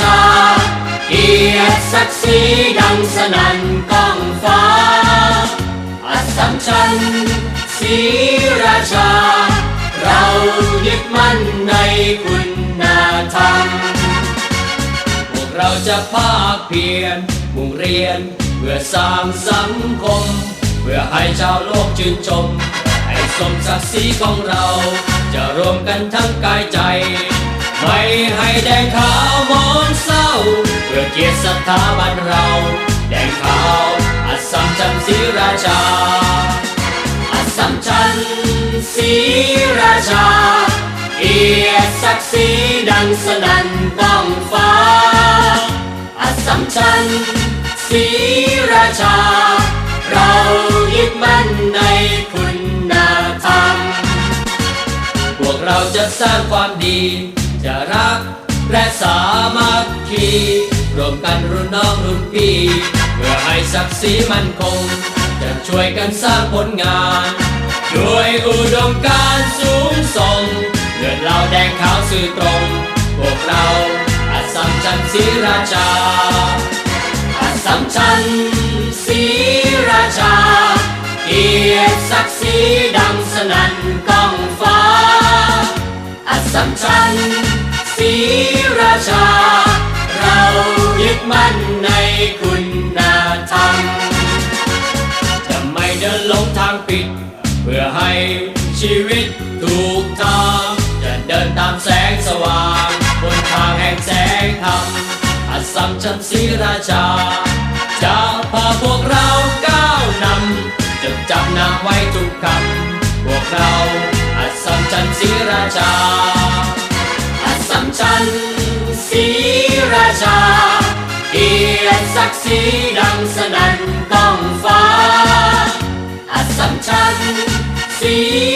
ชา เกียรติศักดิ์ศรีดังสนั่นก้องฟ้า อัศสัมชัญศรีราชา เรายึดมั่นในคุณธรรมพวกเราจะภาคเพียรมุ่งเรียนเพื่อสร้างสังคม เพื่อให้ชาวโลกชื่นชม ให้สมศักดิ์ศรีของเรา จะรวมกันทั้งกายใจ ขาวมองเศร้าเพื่อเกียรติสถาบันเรา แดงขาวอัศมจันทร์ศรีราชา อัศมชัญศรีราชา เกียรติศักดิ์ศรีดังสนั่นก้องฟ้า อัศสัมชัญศรีราชา เรายึดมั่นในคุณธรรม พวกเราจะสร้างความดีจะรัก และสามัคคีรวมกันรุ่นน้องรุ่นพี่ เพื่อให้ศักดิ์ศรีมั่นคง จะช่วยกันสร้างผลงานด้วยอุดมการสูงส่งเลือดเราแดงขาวสื่อตรง พวกเราอาสัมชัญศรีราชา อัศสัมชัญศรีราชา เกียรติศักดิ์ศรีดังสนั่นก้องฟ้า อัศสัมชัญ ศรีราชา เรายึดมั่นในคุณธรรม จะไม่เดินหลงทางผิด เพื่อให้ชีวิตถูกทางจะเดินตามแสงสว่าง บนทางแห่งแสงธรรมอัศสัมชัญศรีราชา จะพาพวกเรา ส